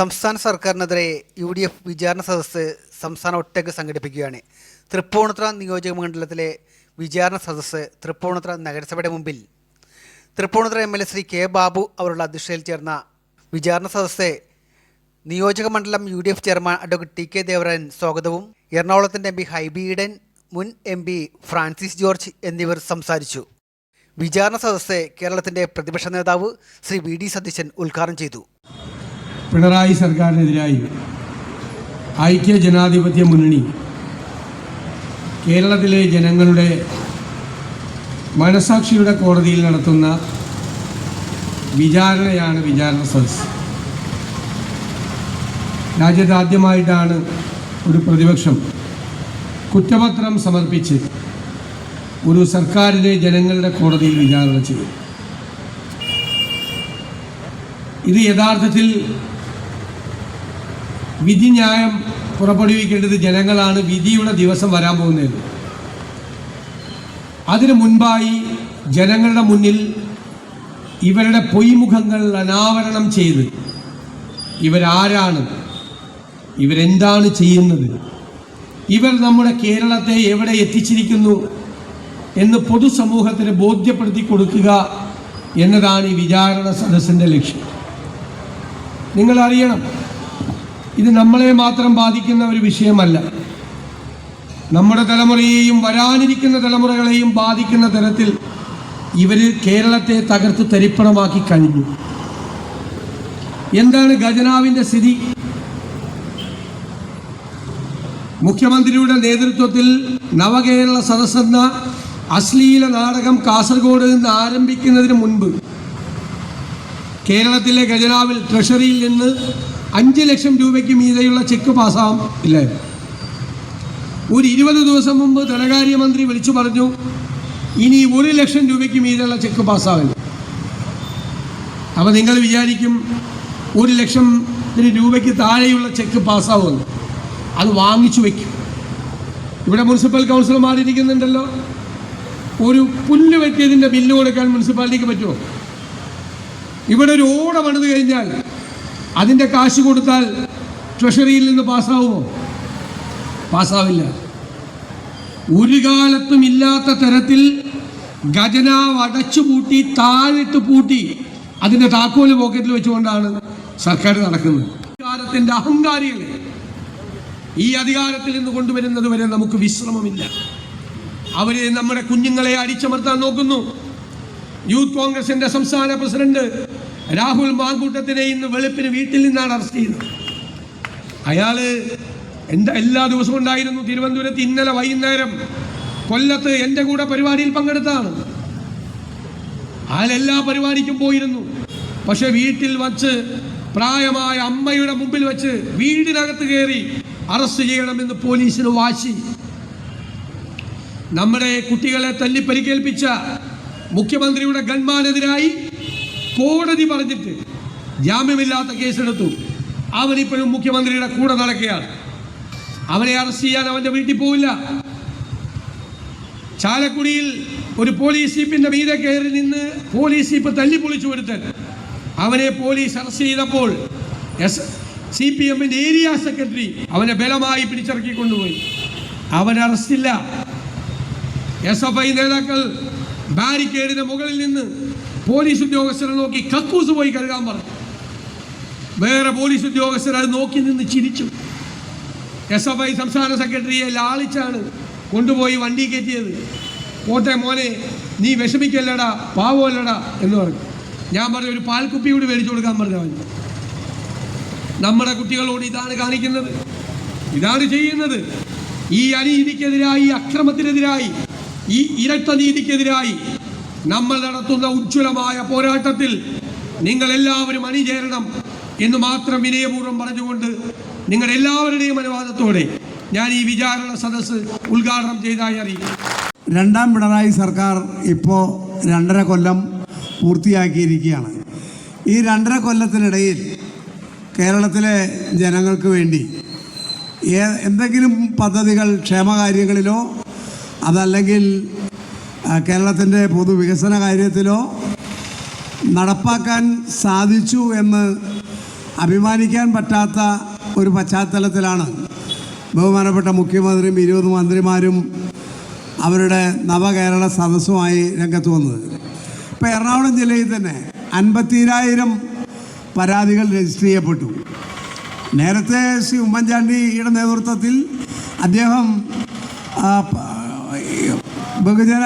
സംസ്ഥാന സർക്കാരിനെതിരെ U D F വിചാരണ സദസ്സ് സംസ്ഥാന ഒട്ടേക്ക് സംഘടിപ്പിക്കുകയാണ്. തൃപ്പൂണിത്തുറ നിയോജക മണ്ഡലത്തിലെ വിചാരണ സദസ്സ് തൃപ്പൂണിത്തുറ നഗരസഭയുടെ മുമ്പിൽ. Thrippunithura M L A Shri K Babu അവരുടെ അധ്യക്ഷതയിൽ ചേർന്ന വിചാരണ സദസ്സ് നിയോജക മണ്ഡലം U D F chairman advocate T K Devarajan സ്വാഗതവും എറണാകുളത്തിന്റെ എം പി ഹൈബി ഈഡൻ മുൻ എം പി ഫ്രാൻസിസ് ജോർജ് എന്നിവർ സംസാരിച്ചു. വിചാരണ സദസ്സ് കേരളത്തിന്റെ പ്രതിപക്ഷ നേതാവ് ശ്രീ വി ഡി സതീശൻ ഉദ്ഘാടനം ചെയ്തു. പിണറായി സർക്കാരിനെതിരായി ഐക്യ ജനാധിപത്യ മുന്നണി കേരളത്തിലെ ജനങ്ങളുടെ മനസാക്ഷിയുടെ കോടതിയിൽ നടത്തുന്ന വിചാരണയാണ് വിചാരണ സദസ് രാജ്യത്ത് ആദ്യമായിട്ടാണ് ഒരു പ്രതിപക്ഷം കുറ്റപത്രം സമർപ്പിച്ച് ഒരു സർക്കാരിനെ ജനങ്ങളുടെ കോടതിയിൽ വിചാരണ ചെയ്യും ഇത് യഥാർത്ഥത്തിൽ വിധിന്യായം പുറപ്പെടുവിക്കേണ്ടത് ജനങ്ങളാണ്. വിധിയുടെ ദിവസം വരാൻ പോകുന്നത്. അതിനു മുൻപായി ജനങ്ങളുടെ മുന്നിൽ ഇവരുടെ പൊയ്മുഖങ്ങൾ അനാവരണം ചെയ്ത് ഇവരാരാണ്? ഇവരെന്താണ് ചെയ്യുന്നത്? ഇവർ നമ്മുടെ കേരളത്തെ എവിടെ എത്തിച്ചിരിക്കുന്നു എന്ന് പൊതുസമൂഹത്തിന് ബോധ്യപ്പെടുത്തി കൊടുക്കുക എന്നതാണ് ഈ വിചാരണ സദസ്സിന്റെ ലക്ഷ്യം. നിങ്ങൾ അറിയണം ഇത് നമ്മളെ മാത്രം ബാധിക്കുന്ന ഒരു വിഷയമല്ല. നമ്മുടെ തലമുറയെയും വരാനിരിക്കുന്ന തലമുറകളെയും ബാധിക്കുന്ന തരത്തിൽ ഇവർ കേരളത്തെ തകർത്ത് തരിപ്പണമാക്കി കഴിഞ്ഞു. എന്താണ് ഖജനാവിന്റെ സ്ഥിതി? മുഖ്യമന്ത്രിയുടെ നേതൃത്വത്തിൽ നവകേരള സദസ്സെന്ന അശ്ലീല നാടകം കാസർഗോഡ് നിന്ന് ആരംഭിക്കുന്നതിന് മുൻപ് കേരളത്തിലെ ഖജനാവിൽ ട്രഷറിയിൽ നിന്ന് അഞ്ച് ലക്ഷം രൂപയ്ക്ക് മീതെയുള്ള ചെക്ക് പാസ്സാവും. ഇല്ലേ? ഒരു ഇരുപത് ദിവസം മുമ്പ് ധനകാര്യമന്ത്രി വിളിച്ചു പറഞ്ഞു ഇനി ഒരു ലക്ഷം രൂപയ്ക്ക് മീതെയുള്ള ചെക്ക് പാസ്സാവില്ല. അപ്പോൾ നിങ്ങൾ വിചാരിക്കും ഒരു ലക്ഷം രൂപയ്ക്ക് താഴെയുള്ള ചെക്ക് പാസ്സാവുമെന്ന്. അത് വാങ്ങിച്ചു വയ്ക്കും ഇവിടെ മുനിസിപ്പൽ കൗൺസിലർമാർ ഇരിക്കുന്നുണ്ടല്ലോ ഒരു പുല്ല് വെട്ടിയതിന്റെ ബില്ല് കൊടുക്കാൻ മുനിസിപ്പാലിറ്റിക്ക് പറ്റുമോ? ഇവിടെ ഒരു ഓട പണിത് കഴിഞ്ഞാൽ അതിന്റെ കാശ് കൊടുത്താൽ ട്രഷറിയിൽ നിന്ന് പാസ്സാവുമോ? പാസ്സാവില്ല. ഒരു കാലത്തും ഇല്ലാത്ത തരത്തിൽ ഖജനാവ് അടച്ചു പൂട്ടി താഴിട്ട് പൂട്ടി അതിന്റെ താക്കോൽ പോക്കറ്റിൽ വെച്ചുകൊണ്ടാണ് സർക്കാർ നടക്കുന്നത്. അധികാരത്തിന്റെ അഹങ്കാരികളെ ഈ അധികാരത്തിൽ നിന്ന് കൊണ്ടുവരുന്നത് വരെ നമുക്ക് വിശ്രമമില്ല. അവർ നമ്മുടെ കുഞ്ഞുങ്ങളെ അടിച്ചമർത്താൻ നോക്കുന്നു. യൂത്ത് കോൺഗ്രസിന്റെ സംസ്ഥാന പ്രസിഡന്റ് രാഹുൽ മാങ്കൂട്ടത്തിനെ ഇന്ന് വെളുപ്പിന് വീട്ടിൽ നിന്നാണ് അറസ്റ്റ് ചെയ്തത്. അയാൾ എന്താ എല്ലാ ദിവസവും ഉണ്ടായിരുന്നു തിരുവനന്തപുരത്ത് ഇന്നലെ വൈകുന്നേരം കൊല്ലത്ത് എന്റെ കൂടെ പരിപാടിയിൽ പങ്കെടുത്താണ് അയാൾ എല്ലാ പരിപാടിക്കും പോയിരുന്നു. പക്ഷെ വീട്ടിൽ വച്ച് പ്രായമായ അമ്മയുടെ മുമ്പിൽ വെച്ച് വീടിനകത്ത് കയറി അറസ്റ്റ് ചെയ്യണമെന്ന് പോലീസിന് വാശി. നമ്മുടെ കുട്ടികളെ തല്ലിപ്പരിക്കേൽപ്പിച്ച മുഖ്യമന്ത്രിയുടെ ഗൺമാനെതിരായി കോടതി പറഞ്ഞിട്ട് ജാമ്യമില്ലാത്ത കേസെടുത്തു. അവനിപ്പോഴും മുഖ്യമന്ത്രിയുടെ കൂടെ നടക്കുകയാണ്. അവനെ അറസ്റ്റ് ചെയ്യാൻ അവന്റെ വീട്ടിൽ പോവില്ല. ചാലക്കുടിയിൽ ഒരു പോലീസ് ജീപ്പിന്റെ മീതെ കയറി നിന്ന് പോലീസ് ജീപ്പ് തല്ലി പൊളിച്ചു കൊടുത്തൻ അവനെ പോലീസ് അറസ്റ്റ് ചെയ്തപ്പോൾ എസ് സി പി എമ്മിന്റെ ഏരിയ സെക്രട്ടറി അവനെ ബലമായി പിടിച്ചിറക്കി കൊണ്ടുപോയി. അവൻ അറസ്റ്റില്ല. എസ് എഫ് ഐ നേതാക്കൾ ബാരിക്കേഡിന് മുകളിൽ നിന്ന് പോലീസ് ഉദ്യോഗസ്ഥരെ നോക്കി കക്കൂസ് പോയി കഴുകാൻ പറഞ്ഞു. വേറെ പോലീസ് ഉദ്യോഗസ്ഥർ അത് നോക്കി നിന്ന് ചിരിച്ചു. എസ് എഫ് ഐ സംസ്ഥാന സെക്രട്ടറിയെ ലാളിച്ചാണ് കൊണ്ടുപോയി വണ്ടി കയറ്റിയത്. പോട്ടെ മോനെ നീ വിഷമിക്കല്ലടാ പാവമല്ലടാ എന്ന് പറഞ്ഞു. ഞാൻ പറഞ്ഞു ഒരു പാൽക്കുപ്പി കൂടി മേടിച്ചു കൊടുക്കാൻ പറഞ്ഞു അവൻ നമ്മുടെ കുട്ടികളോട് ഇതാണ് കാണിക്കുന്നത്. ഇതാണ് ചെയ്യുന്നത്. ഈ അനീതിക്കെതിരായി അക്രമത്തിനെതിരായി ഈ ഇരട്ട നീതിക്കെതിരായി നമ്മൾ നടത്തുന്ന ഉജ്ജ്വലമായ പോരാട്ടത്തിൽ നിങ്ങൾ എല്ലാവരും അണിചേരണം എന്ന് മാത്രം വിനയപൂർവം പറഞ്ഞുകൊണ്ട് നിങ്ങളുടെ എല്ലാവരുടെയും അനുവാദത്തോടെ ഞാൻ ഈ വിചാരണ സദസ്സ് ഉദ്ഘാടനം ചെയ്തതായി അറിയിക്കും രണ്ടാം പിണറായി സർക്കാർ ഇപ്പോൾ രണ്ടര കൊല്ലം പൂർത്തിയാക്കിയിരിക്കുകയാണ്. ഈ രണ്ടര കൊല്ലത്തിനിടയിൽ കേരളത്തിലെ ജനങ്ങൾക്ക് വേണ്ടി എന്തെങ്കിലും പദ്ധതികൾ ക്ഷേമകാര്യങ്ങളിലോ അതല്ലെങ്കിൽ കേരളത്തിന്റെ പൊതുവികസന കാര്യത്തിലോ നടപ്പാക്കാൻ സാധിച്ചു എന്ന് അഭിമാനിക്കാൻ പറ്റാത്ത ഒരു പശ്ചാത്തലത്തിലാണ് ബഹുമാനപ്പെട്ട മുഖ്യമന്ത്രിയും ഇരുപത് മന്ത്രിമാരും അവരുടെ നവകേരള സദസ്സുമായി രംഗത്ത് വന്നത്. ഇപ്പോൾ എറണാകുളം ജില്ലയിൽ തന്നെ അൻപത്തിരായിരം പരാതികൾ രജിസ്റ്റർ ചെയ്യപ്പെട്ടു. നേരത്തെ ശ്രീ ഉമ്മൻചാണ്ടിയുടെ നേതൃത്വത്തിൽ അദ്ദേഹം ബഹുജന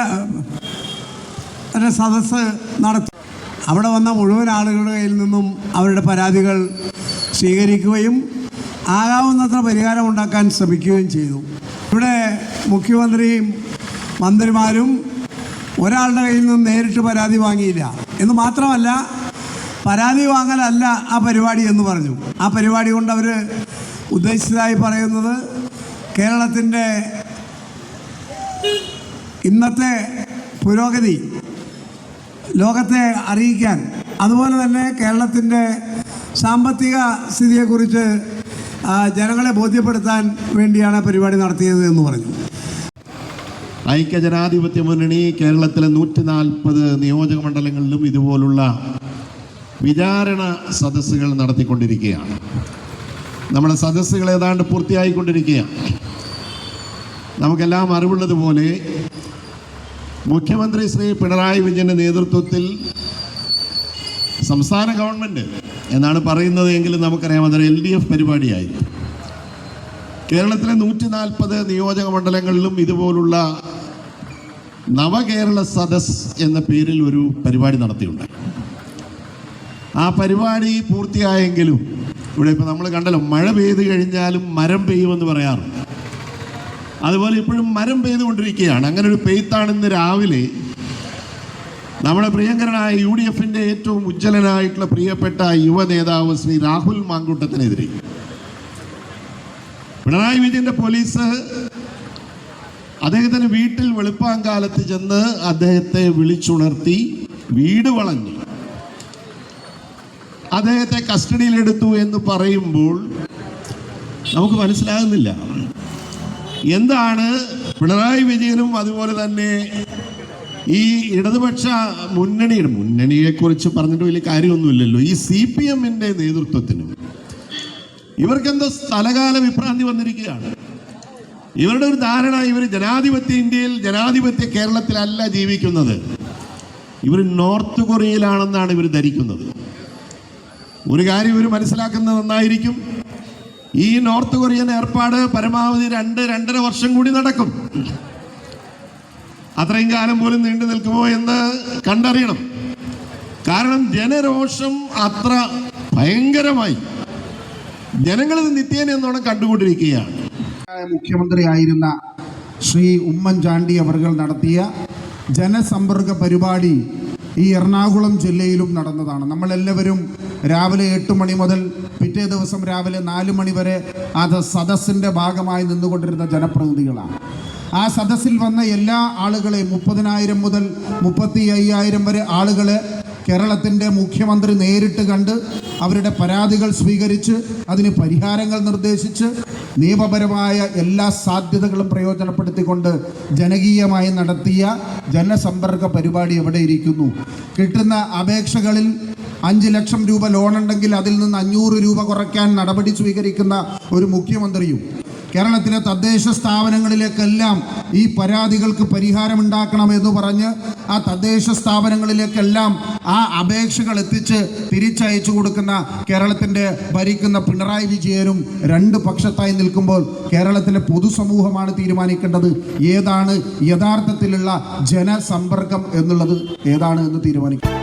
ഒരു സദസ്സ് നടത്തി. അവിടെ വന്ന മുഴുവൻ ആളുകളുടെ കയ്യിൽ നിന്നും അവരുടെ പരാതികൾ സ്വീകരിക്കുകയും ആകാവുന്നത്ര പരിഹാരം ഉണ്ടാക്കാൻ ശ്രമിക്കുകയും ചെയ്തു. ഇവിടെ മുഖ്യമന്ത്രിയും മന്ത്രിമാരും ഒരാളുടെ കയ്യിൽ നിന്നും നേരിട്ട് പരാതി വാങ്ങിയില്ല. എന്ന് മാത്രമല്ല പരാതി വാങ്ങലല്ല ആ പരിപാടി എന്ന് പറഞ്ഞു. ആ പരിപാടി കൊണ്ട് അവർ ഉദ്ദേശിച്ചതായി പറയുന്നത് കേരളത്തിന്റെ ഇന്നത്തെ പുരോഗതി ലോകത്തെ അറിയിക്കാൻ അതുപോലെ തന്നെ കേരളത്തിന്റെ സാമ്പത്തിക സ്ഥിതിയെക്കുറിച്ച് ജനങ്ങളെ ബോധ്യപ്പെടുത്താൻ വേണ്ടിയാണ് പരിപാടി നടത്തിയത് എന്ന് പറഞ്ഞു. ഐക്യജനാധിപത്യ മുന്നണി കേരളത്തിലെ നൂറ്റി നാൽപ്പത് നിയോജക മണ്ഡലങ്ങളിലും ഇതുപോലുള്ള വിചാരണ സദസ്സുകൾ നടത്തിക്കൊണ്ടിരിക്കുകയാണ്. നമ്മുടെ സദസ്സുകൾ ഏതാണ്ട് പൂർത്തിയായിക്കൊണ്ടിരിക്കുകയാണ്. നമുക്കെല്ലാം അറിവുള്ളതുപോലെ മുഖ്യമന്ത്രി ശ്രീ പിണറായി വിജയന്റെ നേതൃത്വത്തിൽ സംസ്ഥാന ഗവൺമെന്റ് എന്നാണ് പറയുന്നത് എങ്കിലും നമുക്കറിയാം അതൊരു എൽ ഡി എഫ് പരിപാടിയായി. കേരളത്തിലെ നൂറ്റി നാൽപ്പത് നിയോജക മണ്ഡലങ്ങളിലും ഇതുപോലുള്ള നവകേരള സദസ് എന്ന പേരിൽ ഒരു പരിപാടി നടത്തിയുണ്ട് ആ പരിപാടി പൂർത്തിയായെങ്കിലും ഇവിടെ ഇപ്പോൾ നമ്മൾ കണ്ടല്ലോ മഴ പെയ്ത് കഴിഞ്ഞാലും മരം പെയ്യുമെന്ന് പറയാറുണ്ട്. അതുപോലെ ഇപ്പോഴും മരം പെയ്തുകൊണ്ടിരിക്കുകയാണ്. അങ്ങനെ ഒരു പെയ്ത്താണ് ഇന്ന് രാവിലെ. നമ്മുടെ പ്രിയങ്കരനായ യു ഡി എഫിന്റെ ഏറ്റവും ഉജ്ജ്വലനായിട്ടുള്ള പ്രിയപ്പെട്ട യുവ നേതാവ് ശ്രീ രാഹുൽ മാങ്കൂട്ടത്തിനെതിരെ. പിണറായി വിജയന്റെ പോലീസ് അദ്ദേഹത്തിന് വീട്ടിൽ വെളുപ്പാങ്കാലത്ത് ചെന്ന് അദ്ദേഹത്തെ വിളിച്ചുണർത്തി വീട് വളഞ്ഞു. അദ്ദേഹത്തെ കസ്റ്റഡിയിലെടുത്തു എന്ന് പറയുമ്പോൾ നമുക്ക് മനസ്സിലാകുന്നില്ല. എന്താണ് പിണറായി വിജയനും അതുപോലെ തന്നെ ഈ ഇടതുപക്ഷ മുന്നണിയുടെ മുന്നണിയെക്കുറിച്ച് പറഞ്ഞിട്ട് വലിയ കാര്യമൊന്നുമില്ലല്ലോ. ഈ സി പി എമ്മിന്റെ നേതൃത്വത്തിനും ഇവർക്കെന്തോ സ്ഥലകാല വിഭ്രാന്തി വന്നിരിക്കുകയാണ്. ഇവരുടെ ഒരു ധാരണ ഇവർ ജനാധിപത്യ ഇന്ത്യയിൽ ജനാധിപത്യ കേരളത്തിലല്ല ജീവിക്കുന്നത്. ഇവർ നോർത്ത് കൊറിയയിലാണെന്നാണ് ഇവർ ധരിക്കുന്നത്. ഒരു കാര്യം ഇവർ മനസ്സിലാക്കുന്നത് നന്നായിരിക്കും. ഈ നോർത്ത് കൊറിയൻ ഏർപ്പാട് പരമാവധി രണ്ട് രണ്ടര വർഷം കൂടി നടക്കും. അത്രയും കാലം പോലും നീണ്ടു നിൽക്കുമോ എന്ന് കണ്ടറിയണം. കാരണം ജനരോഷം അത്ര ഭയങ്കരമായി. ജനങ്ങളിത് നിത്യേന എന്നോണം കണ്ടുകൊണ്ടിരിക്കുകയാണ്. മുഖ്യമന്ത്രി ആയിരുന്ന ശ്രീ ഉമ്മൻചാണ്ടി അവർ നടത്തിയ ജനസമ്പർക്ക പരിപാടി ഈ എറണാകുളം ജില്ലയിലും നടന്നതാണ്. നമ്മളെല്ലാവരും രാവിലെ എട്ട് മണി മുതൽ പിറ്റേ ദിവസം രാവിലെ നാല് മണി വരെ അത് സദസ്സിന്റെ ഭാഗമായി നിന്നുകൊണ്ടിരുന്ന ജനപ്രതിനിധികളാണ്. ആ സദസ്സിൽ വന്ന എല്ലാ ആളുകളെയും മുപ്പതിനായിരം മുതൽ മുപ്പത്തി അയ്യായിരം വരെ ആളുകളെ കേരളത്തിന്റെ മുഖ്യമന്ത്രി നേരിട്ട് കണ്ട് അവരുടെ പരാതികൾ സ്വീകരിച്ച് അതിന് പരിഹാരങ്ങൾ നിർദ്ദേശിച്ച് നിയമപരമായ എല്ലാ സാധ്യതകളും പ്രയോജനപ്പെടുത്തിക്കൊണ്ട് ജനകീയമായി നടത്തിയ ജനസമ്പർക്ക പരിപാടി എവിടെ ഇരിക്കുന്നു? കിട്ടുന്ന അപേക്ഷകളിൽ അഞ്ച് ലക്ഷം രൂപ ലോൺ ഉണ്ടെങ്കിൽ അതിൽ നിന്ന് അഞ്ഞൂറ് രൂപ കുറയ്ക്കാൻ നടപടി സ്വീകരിക്കുന്ന ഒരു മുഖ്യമന്ത്രിയും കേരളത്തിലെ തദ്ദേശ സ്ഥാപനങ്ങളിലേക്കെല്ലാം ഈ പരാതികൾക്ക് പരിഹാരമുണ്ടാക്കണമെന്ന് പറഞ്ഞ് ആ തദ്ദേശ സ്ഥാപനങ്ങളിലേക്കെല്ലാം ആ അപേക്ഷകൾ എത്തിച്ച് തിരിച്ചയച്ചു കൊടുക്കുന്ന കേരളത്തിന്റെ ഭരിക്കുന്ന പിണറായി വിജയനും രണ്ട് പക്ഷത്തായി നിൽക്കുമ്പോൾ കേരളത്തിലെ പൊതുസമൂഹമാണ് തീരുമാനിക്കേണ്ടത്. ഏതാണ് യഥാർത്ഥത്തിലുള്ള ജനസമ്പർക്കം എന്നുള്ളത് ഏതാണ് എന്ന് തീരുമാനിക്കും.